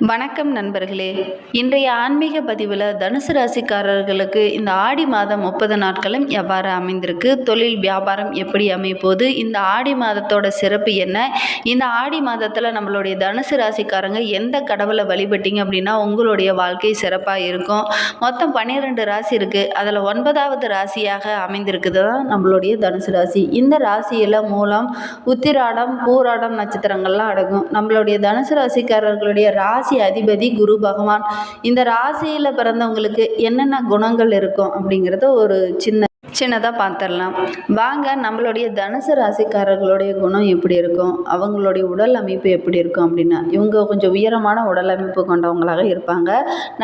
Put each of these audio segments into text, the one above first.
வணக்கம் நண்பர்களே. இன்றைய ஆன்மீக பதிவில் தனுசு ராசிக்காரர்களுக்கு இந்த ஆடி மாதம் முப்பது நாட்களும் எவ்வாறு அமைந்திருக்கு? தொழில் வியாபாரம் எப்படி அமைப்போது இந்த ஆடி மாதத்தோட சிறப்பு என்ன? இந்த ஆடி மாதத்தில் நம்மளுடைய தனுசு ராசிக்காரங்க எந்த கடவுளை வழிபட்டீங்க அப்படின்னா உங்களுடைய வாழ்க்கை சிறப்பாக இருக்கும். மொத்தம் பன்னிரெண்டு ராசி இருக்குது அதில் ஒன்பதாவது ராசியாக அமைந்திருக்குது தான் நம்மளுடைய தனுசு ராசி. இந்த ராசியில் மூலம் உத்திராடம் பூராடம் நட்சத்திரங்கள்லாம் அடங்கும். நம்மளுடைய தனுசு ராசிக்காரர்களுடைய ராசி அதிபதி குரு பகவான். இந்த ராசியில் பிறந்தவங்களுக்கு என்னென்ன குணங்கள் இருக்கும் அப்படிங்கிறத ஒரு சின்ன சின்னதாக பார்த்துடலாம் வாங்க நம்மளுடைய தனுசு ராசிக்காரர்களுடைய குணம் எப்படி இருக்கும்? அவங்களுடைய உடல் அமைப்பு எப்படி இருக்கும் அப்படின்னா இவங்க கொஞ்சம் உயரமான உடல் அமைப்பு கொண்டவங்களாக இருப்பாங்க.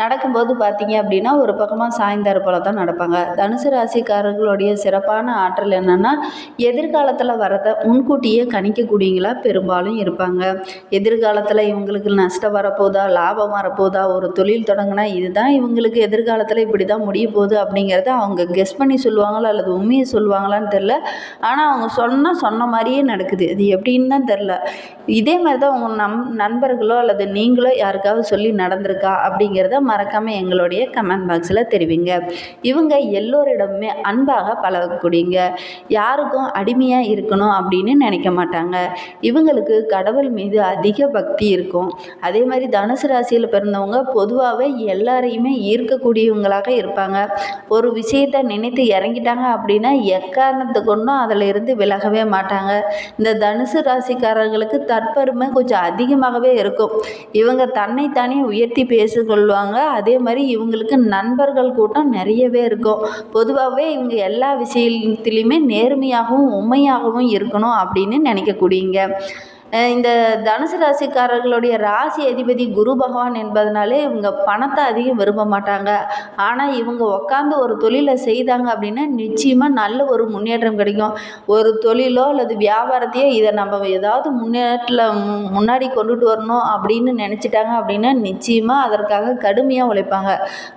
நடக்கும்போது பார்த்தீங்க அப்படின்னா ஒரு பக்கமாக சாய்ந்தார் போல தான் நடப்பாங்க. தனுசு ராசிக்காரர்களுடைய சிறப்பான ஆற்றல் என்னென்னா எதிர்காலத்தில் வரதை முன்கூட்டியே கணிக்கக்கூடியவங்களா பெரும்பாலும் இருப்பாங்க. எதிர்காலத்தில் இவங்களுக்கு நஷ்டம் வரப்போதா லாபம் வரப்போதா ஒரு தொழில் தொடங்கினா இதுதான் இவங்களுக்கு எதிர்காலத்தில் இப்படி தான் முடிய போகுது அப்படிங்கிறத அவங்க கெஸ் பண்ணி சொல்லுவாங்களா அல்லது உண்மையை சொல்லுவாங்களான்னு தெரில ஆனால் அவங்க சொன்னால் சொன்ன மாதிரியே நடக்குது. அது எப்படின்னு தான் தெரில இதே மாதிரி தான் உங்கள் நம் நண்பர்களோ அல்லது நீங்களோ யாருக்காவது சொல்லி நடந்திருக்கா அப்படிங்கிறத மறக்காமல் எங்களுடைய கமெண்ட் பாக்ஸில் தெரிவிங்க. இவங்க எல்லோரிடமுமே அன்பாக பழகக்கூடியங்க யாருக்கும் அடிமையாக இருக்கணும் அப்படின்னு நினைக்க மாட்டாங்க. இவங்களுக்கு கடவுள் மீது அதிக பக்தி இருக்கும். அதே மாதிரி தனுசு ராசியில் பிறந்தவங்க பொதுவாகவே எல்லாரையுமே ஈர்க்கக்கூடியவங்களாக இருப்பாங்க. ஒரு விஷயத்தை நினைத்து இறங்கிட்டாங்க அப்படின்னா எக்காரணத்தை கொண்டும் அதில் இருந்து விலகவே மாட்டாங்க. இந்த தனுசு ராசிக்காரர்களுக்கு தற்பெருமை கொஞ்சம் அதிகமாகவே இருக்கும். இவங்க தன்னைத்தானே உயர்த்தி பேசிக்கொள்வாங்க. அதே மாதிரி இவங்களுக்கு நண்பர்கள் கூட்டம் நிறையவே இருக்கும். பொதுவாகவே இவங்க எல்லா விஷயத்துலையுமே நேர்மையாகவும் உண்மையாகவும் இருக்கணும் அப்படின்னு நினைக்கக்கூடியங்க. இந்த தனுசு ராசிக்காரர்களுடைய ராசி அதிபதி குரு பகவான் என்பதனாலே இவங்க பணத்தை அதிகம் விரும்ப மாட்டாங்க. ஆனால் இவங்க உட்காந்து ஒரு தொழிலை செய்தாங்க அப்படின்னா நிச்சயமாக நல்ல ஒரு முன்னேற்றம் கிடைக்கும். ஒரு தொழிலோ அல்லது வியாபாரத்தையோ இதை நம்ம ஏதாவது முன்னேற்றத்தில் முன்னாடி கொண்டுட்டு வரணும் அப்படின்னு நினச்சிட்டாங்க அப்படின்னா நிச்சயமாக அதற்காக கடுமையாக உழைப்பாங்க.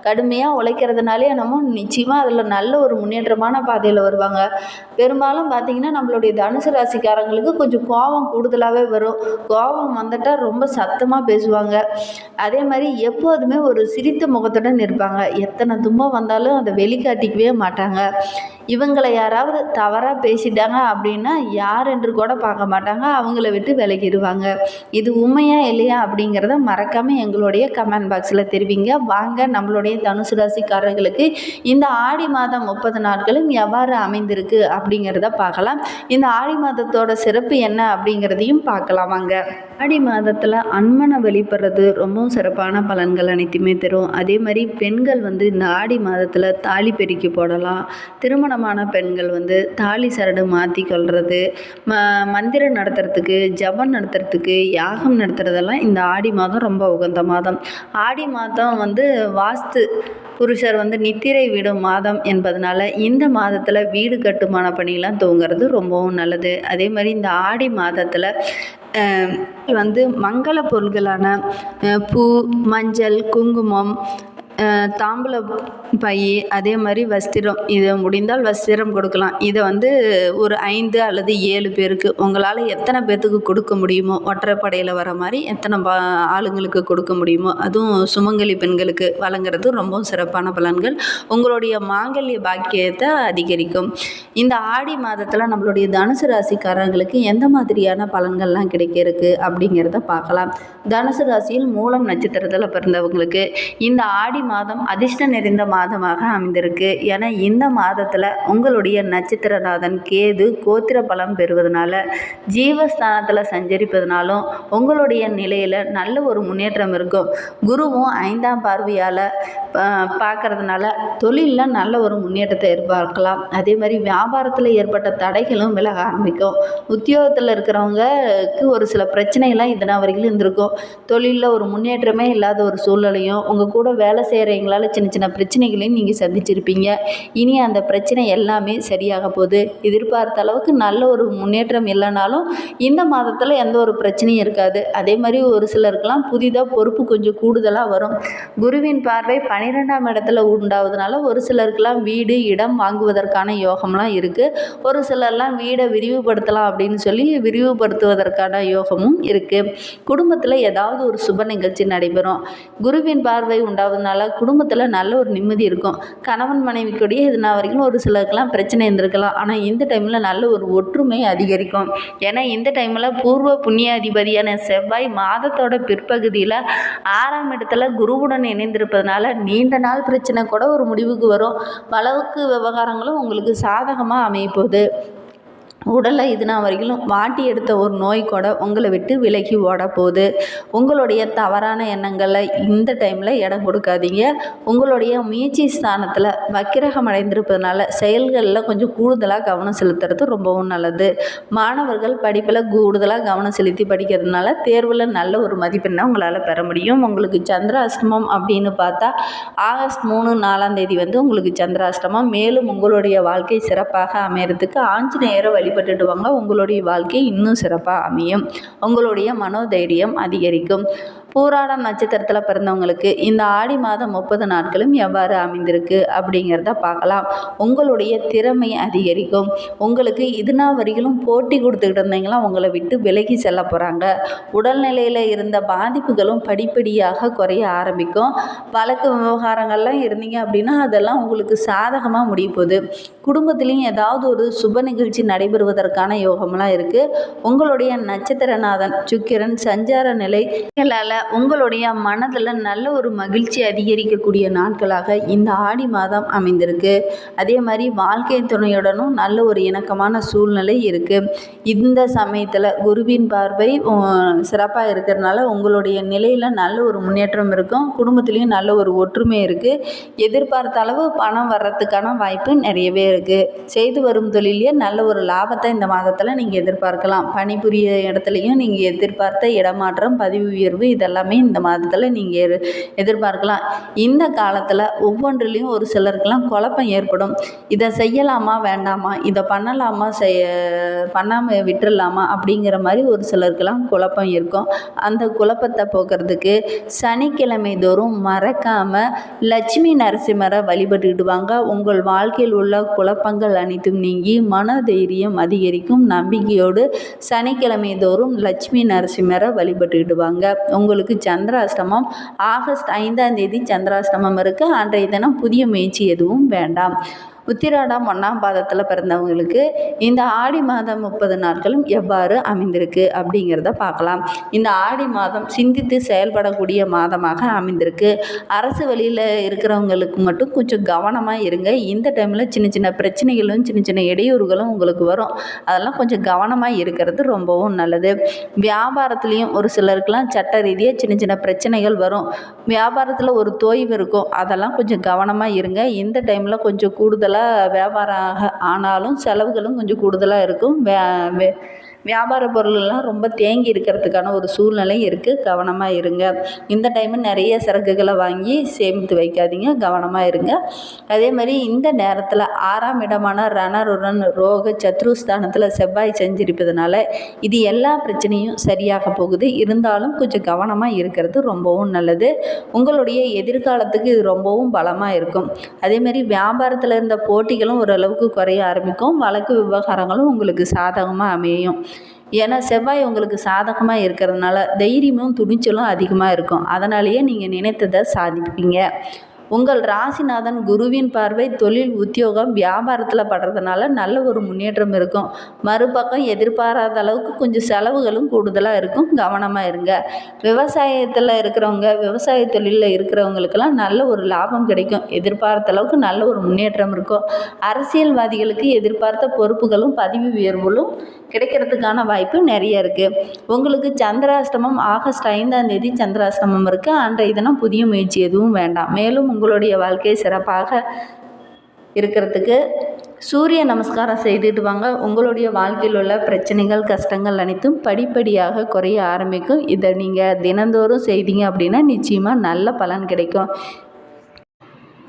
கடுமையாக உழைக்கிறதுனாலே நம்ம நிச்சயமாக அதில் நல்ல ஒரு முன்னேற்றமான பாதையில் வருவாங்க. பெரும்பாலும் பார்த்திங்கன்னா நம்மளுடைய தனுசு ராசிக்காரங்களுக்கு கொஞ்சம் கோபம் கூடுதலாகவே வரும். கோபம் வந்துட்டால் ரொம்ப சத்தமாக பேசுவாங்க. அதே மாதிரி எப்போதுமே ஒரு சிரித்த முகத்துடன் இருப்பாங்க. எத்தனை துன்பம் வந்தாலும் அதை வெளிக்காட்டிக்கவே மாட்டாங்க. இவங்களை யாராவது தவறாக பேசிட்டாங்க அப்படின்னா யார் என்று கூட பார்க்க மாட்டாங்க. அவங்கள விட்டு விலகிடுவாங்க. இது உண்மையா இல்லையா அப்படிங்கிறத மறக்காமல் எங்களுடைய கமெண்ட் பாக்ஸில் தெரிவிங்க. வாங்க நம்மளுடைய தனுசு ராசிக்காரர்களுக்கு இந்த ஆடி மாதம் முப்பது நாட்களும் எவ்வாறு அமைந்திருக்கு அப்படிங்கிறத பார்க்கலாம். இந்த ஆடி மாதத்தோட சிறப்பு என்ன அப்படிங்கிறதையும் பார்க்கலாம் வாங்க ஆடி மாதத்தில் அன்மனை வழிபடுறது ரொம்பவும் சிறப்பான பலன்கள் அனைத்துமே தரும். அதே மாதிரி பெண்கள் வந்து இந்த ஆடி மாதத்தில் தாலி பெருக்கி போடலாம். திருமணமான பெண்கள் வந்து தாலி சரடு மாற்றி கொள்வது ம மந்திரம் நடத்துறதுக்கு ஜபம் நடத்துறதுக்கு யாகம் நடத்துறதெல்லாம் இந்த ஆடி மாதம் ரொம்ப உகந்த மாதம். ஆடி மாதம் வந்து வாஸ்து புருஷர் வந்து நித்திரை விடும் மாதம் என்பதனால இந்த மாதத்தில் வீடு கட்டுமான பணியெல்லாம் துவங்கிறது ரொம்பவும் நல்லது. அதே மாதிரி இந்த ஆடி மாதத்தில் வந்து மங்கள பொருள்களான பூ மஞ்சள் குங்குமம் தாம்பூல பை அதே மாதிரி வஸ்திரம். இது முடிந்தால் வஸ்திரம் கொடுக்கலாம். இதை வந்து ஒரு ஐந்து அல்லது ஏழு பேருக்கு உங்களால் எத்தனை பேர்த்துக்கு கொடுக்க முடியுமோ ஒற்றைப்படையில் வர மாதிரி எத்தனை பா ஆளுங்களுக்கு கொடுக்க முடியுமோ அதுவும் சுமங்கலி பெண்களுக்கு வழங்குறது ரொம்பவும் சிறப்பான பலன்கள். உங்களுடைய மாங்கல்ய பாக்கியத்தை அதிகரிக்கும். இந்த ஆடி மாதத்தில் நம்மளுடைய தனுசு ராசிக்காரங்களுக்கு எந்த மாதிரியான பலன்கள்லாம் கிடைக்க இருக்கு அப்படிங்கிறத பார்க்கலாம். தனுசு ராசியில் மூலம் நட்சத்திரத்தில் பிறந்தவங்களுக்கு இந்த ஆடி மாதம் அதிர்ஷ்ட நிறைந்த மாதமாக அமைந்திருக்கு. ஏன்னா இந்த மாதத்தில் உங்களுடைய நட்சத்திரநாதன் கேது கோத்திர பலம் பெறுவதனால ஜீவஸ்தானத்தில் சஞ்சரிப்பதனாலும் உங்களுடைய நிலையில் நல்ல ஒரு முன்னேற்றம் இருக்கும். குருவும் ஐந்தாம் பார்வையால் பார்க்கறதுனால தொழிலில் நல்ல ஒரு முன்னேற்றத்தை எதிர்பார்க்கலாம். அதே மாதிரி வியாபாரத்தில் ஏற்பட்ட தடைகளும் விலக ஆரம்பிக்கும். உத்தியோகத்தில் இருக்கிறவங்களுக்கு ஒரு சில பிரச்சனைகள்லாம் இதனால் வரைக்கும் இருந்திருக்கும். தொழிலில் ஒரு முன்னேற்றமே இல்லாத ஒரு சூழ்நிலையும் உங்கள் கூட வேலை செய்கிறவங்களால சின்ன சின்ன பிரச்சனைகளையும் நீங்கள் சந்திச்சிருப்பீங்க. இனி அந்த பிரச்சனை எல்லாமே சரியாக போகுது. எதிர்பார்த்த அளவுக்கு நல்ல ஒரு முன்னேற்றம் இல்லைனாலும் இந்த மாதத்தில் எந்த ஒரு பிரச்சனையும் இருக்காது. அதே மாதிரி ஒரு சிலருக்கெல்லாம் புதிதாக பொறுப்பு கொஞ்சம் கூடுதலாக வரும். குருவின் பார்வை பன்னிரெண்டாம் இடத்துல உண்டாவதுனால ஒரு சிலருக்கெல்லாம் வீடு இடம் வாங்குவதற்கான யோகம்லாம் இருக்குது ஒரு சிலர்லாம் வீடை விரிவுபடுத்தலாம் அப்படின்னு சொல்லி விரிவுபடுத்துவதற்கான யோகமும் இருக்குது குடும்பத்தில் ஏதாவது ஒரு சுப நிகழ்ச்சி நடைபெறும். குருவின் பார்வை உண்டாவதுனால குடும்பத்தில் நல்ல ஒரு நிம்மதி இருக்கும். கணவன் மனைவிக்குடைய இது நான் வரைக்கும் ஒரு சிலருக்கெல்லாம் பிரச்சனை இருந்திருக்கலாம். ஆனால் இந்த டைமில் நல்ல ஒரு ஒற்றுமை அதிகரிக்கும். ஏன்னா இந்த டைமில் பூர்வ புண்ணியாதிபதியான செவ்வாய் மாதத்தோட பிற்பகுதியில் ஆறாம் இடத்துல குருவுடன் இணைந்திருப்பதனால நீண்ட நாள் பிரச்சனை கூட ஒரு முடிவுக்கு வரும். வழக்கு விவகாரங்களும் உங்களுக்கு சாதகமாக அமைய போகுது. உடலை இதுனா வரைக்கும் வாட்டி எடுத்த ஒரு நோய் கூட உங்களை விட்டு விலகி ஓட போகுது உங்களுடைய தவறான எண்ணங்களை இந்த டைமில் இடம் கொடுக்காதீங்க. உங்களுடைய முயற்சி ஸ்தானத்தில் வக்கிரகம் அடைந்திருப்பதனால செயல்களில் கொஞ்சம் கூடுதலாக கவனம் செலுத்துறது ரொம்பவும் நல்லது. மாணவர்கள் படிப்பில் கூடுதலாக கவனம் செலுத்தி படிக்கிறதுனால தேர்வில் நல்ல ஒரு மதிப்பெண்ணை உங்களால் பெற முடியும். உங்களுக்கு சந்திராஷ்டமம் அப்படின்னு பார்த்தா ஆகஸ்ட் மூணு நாலாம் தேதி வந்து உங்களுக்கு சந்திராஷ்டமம். மேலும் உங்களுடைய வாழ்க்கை சிறப்பாக அமையறதுக்கு ஆஞ்சநேயரை வழி வாங்க உங்களுடைய வாழ்க்கை இன்னும் சிறப்பாக அமையும். உங்களுடைய மனோதைரியம் அதிகரிக்கும். பூராடம் நட்சத்திரத்தில் பிறந்தவங்களுக்கு இந்த ஆடி மாதம் முப்பது நாட்களும் எவ்வாறு அமைந்திருக்கு அப்படிங்கிறத பார்க்கலாம். உங்களுடைய திறமை அதிகரிக்கும். உங்களுக்கு இதுனா வரையிலும் போட்டி கொடுத்துக்கிட்டு இருந்தீங்களா உங்களை விட்டு விலகி செல்ல போகிறாங்க உடல்நிலையில் இருந்த பாதிப்புகளும் படிப்படியாக குறைய ஆரம்பிக்கும். வழக்கு விவகாரங்கள்லாம் இருந்தீங்க அப்படின்னா அதெல்லாம் உங்களுக்கு சாதகமாக முடிய போகுது. குடும்பத்துலேயும் ஏதாவது ஒரு சுப நிகழ்ச்சி நடைபெறுவதற்கான யோகம்லாம் இருக்குது உங்களுடைய நட்சத்திரநாதன் சுக்கிரன் சஞ்சார நிலைகளால் உங்களுடைய மனதில் நல்ல ஒரு மகிழ்ச்சி அதிகரிக்கக்கூடிய நாட்களாக இந்த ஆடி மாதம் அமைந்திருக்கு. அதே மாதிரி வாழ்க்கை துணையுடனும் நல்ல ஒரு இணக்கமான சூழ்நிலை இருக்குது இந்த சமயத்தில் குருவின் பார்வை சிறப்பாக இருக்கிறதுனால உங்களுடைய நிலையில் நல்ல ஒரு முன்னேற்றம் இருக்கும். குடும்பத்துலேயும் நல்ல ஒரு ஒற்றுமை இருக்குது எதிர்பார்த்த அளவு பணம் வர்றதுக்கான வாய்ப்பு நிறையவே இருக்குது செய்து வரும் தொழிலே நல்ல ஒரு லாபத்தை இந்த மாதத்தில் நீங்கள் எதிர்பார்க்கலாம். பணிபுரிய இடத்துலையும் நீங்கள் எதிர்பார்த்த இடமாற்றம் பதவி உயர்வு இதெல்லாம் எல்லாமே இந்த மாதத்தில் நீங்கள் எதிர்பார்க்கலாம். இந்த காலத்தில் ஒவ்வொன்றுலேயும் ஒரு சிலருக்கெல்லாம் குழப்பம் ஏற்படும். இதை செய்யலாமா வேண்டாமா? இதை பண்ணலாமா செய்ய பண்ணாமல் விட்டுறலாமா? அப்படிங்கிற மாதிரி ஒரு சிலருக்கெல்லாம் குழப்பம் இருக்கும். அந்த குழப்பத்தை போக்குறதுக்கு சனிக்கிழமை தோறும் மறக்காமல் லட்சுமி நரசிம்மரை வழிபட்டுக்கிட்டு வாங்க உங்கள் வாழ்க்கையில் உள்ள குழப்பங்கள் அனைத்தும் நீங்கி மன தைரியம் அதிகரிக்கும் நம்பிக்கையோடு சனிக்கிழமை தோறும் லட்சுமி நரசிம்மரை வழிபட்டுக்கிட்டு வாங்க உங்களுக்கு சந்திராஷ்டமம். ஆகஸ்ட் ஐந்தாம் தேதி சந்திராஷ்டமம் இருக்குது அன்றைய தினம் புதிய முயற்சி எதுவும் வேண்டாம். உத்திராடம் ஒன்றாம் பாதத்தில் பிறந்தவங்களுக்கு இந்த ஆடி மாதம் முப்பது நாட்களும் எவ்வாறு அமைந்திருக்கு அப்படிங்கிறத பார்க்கலாம். இந்த ஆடி மாதம் சிந்தித்து செயல்படக்கூடிய மாதமாக அமைந்திருக்கு. அரசு வழியில் இருக்கிறவங்களுக்கு மட்டும் கொஞ்சம் கவனமாக இருங்க. இந்த டைமில் சின்ன சின்ன பிரச்சனைகளும் சின்ன சின்ன இடையூறுகளும் உங்களுக்கு வரும். அதெல்லாம் கொஞ்சம் கவனமாக இருக்கிறது ரொம்பவும் நல்லது. வியாபாரத்துலேயும் ஒரு சிலருக்கெல்லாம் சட்ட ரீதியாக சின்ன சின்ன பிரச்சனைகள் வரும். வியாபாரத்தில் ஒரு தோய்வு இருக்கும். அதெல்லாம் கொஞ்சம் கவனமாக இருங்க. இந்த டைமில் கொஞ்சம் கூடுதலாக வியாபாரம் ஆக ஆனாலும் செலவுகளும் கொஞ்சம் கூடுதலாக இருக்கும். வே வியாபார பொருளெல்லாம் ரொம்ப தேங்கி இருக்கிறதுக்கான ஒரு சூழ்நிலை இருக்குது கவனமாக இருங்க. இந்த டைமு நிறைய சரக்குகளை வாங்கி சேமித்து வைக்காதீங்க. கவனமாக இருங்க. அதே மாதிரி இந்த நேரத்தில் ஆறாம் இடமான ரணருடன் ரோக சத்ருஸ்தானத்தில் செவ்வாய் செஞ்சிருப்பதுனால இது எல்லா பிரச்சனையும் சரியாக போகுது. இருந்தாலும் கொஞ்சம் கவனமாக இருக்கிறது ரொம்பவும் நல்லது. உங்களுடைய எதிர்காலத்துக்கு இது ரொம்பவும் பலமாக இருக்கும். அதேமாரி வியாபாரத்தில் இருந்த போட்டிகளும் ஓரளவுக்கு குறைய ஆரம்பிக்கும். வழக்கு விவகாரங்களும் உங்களுக்கு சாதகமாக அமையும். ஏன்னா செவ்வாய் உங்களுக்கு சாதகமாக இருக்கிறதுனால தைரியமும் துணிச்சலும் அதிகமாக இருக்கும். அதனாலேயே நீங்கள் நினைத்ததை சாதிப்பீங்க. உங்கள் ராசிநாதன் குருவின் பார்வை தொழில் உத்தியோகம் வியாபாரத்தில் படுறதுனால நல்ல ஒரு முன்னேற்றம் இருக்கும். மறுபக்கம் எதிர்பாராத அளவுக்கு கொஞ்சம் செலவுகளும் கூடுதலாக இருக்கும். கவனமாக இருங்க. விவசாயத்தில் இருக்கிறவங்க விவசாய தொழிலில் இருக்கிறவங்களுக்கெல்லாம் நல்ல ஒரு லாபம் கிடைக்கும். எதிர்பார்த்த அளவுக்கு நல்ல ஒரு முன்னேற்றம் இருக்கும். அரசியல்வாதிகளுக்கு எதிர்பார்த்த பொறுப்புகளும் பதவி உயர்வுகளும் கிடைக்கிறதுக்கான வாய்ப்பு நிறைய இருக்குது உங்களுக்கு சந்திராஷ்டமம் ஆகஸ்ட் ஐந்தாம் தேதி சந்திராஷ்டமம் இருக்குது அன்றைய தினம் புதிய முயற்சி எதுவும் வேண்டாம். மேலும் உங்களுடைய வாழ்க்கை சிறப்பாக இருக்கிறதுக்கு சூரிய நமஸ்காரம் செய்துட்டு வாங்க. உங்களுடைய வாழ்க்கையில் உள்ள பிரச்சனைகள் கஷ்டங்கள் அனைத்தும் படிப்படியாக குறைய ஆரம்பிக்கும். இதை நீங்கள் தினந்தோறும் செய்தீங்க அப்படின்னா நிச்சயமாக நல்ல பலன் கிடைக்கும்.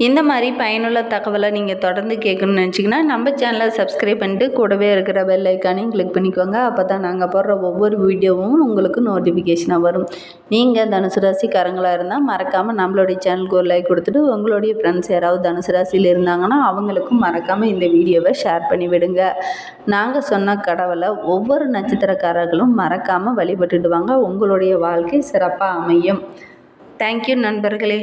இந்த மாதிரி பயனுள்ள தகவலை நீங்கள் தொடர்ந்து கேட்கணும்னு நினச்சிங்கன்னா நம்ம சேனலை சப்ஸ்கிரைப் பண்ணிட்டு கூடவே இருக்கிற பெல் ஐக்கானையும் கிளிக் பண்ணிக்கோங்க. அப்போ தான் நாங்கள் போடுற ஒவ்வொரு வீடியோவும் உங்களுக்கு நோட்டிஃபிகேஷனாக வரும். நீங்கள் தனுசு ராசிக்காரங்களாக இருந்தால் மறக்காமல் நம்மளுடைய சேனலுக்கு ஒரு லைக் கொடுத்துட்டு உங்களுடைய ஃப்ரெண்ட்ஸ் யாராவது தனுசு ராசியில் இருந்தாங்கன்னா அவங்களுக்கும் மறக்காமல் இந்த வீடியோவை ஷேர் பண்ணி விடுங்க. நாங்கள் சொன்ன கடவுளை ஒவ்வொரு நட்சத்திரக்காரர்களும் மறக்காமல் வழிபட்டுடுவாங்க உங்களுடைய வாழ்க்கை சிறப்பாக அமையும். தேங்க்யூ நண்பர்களே.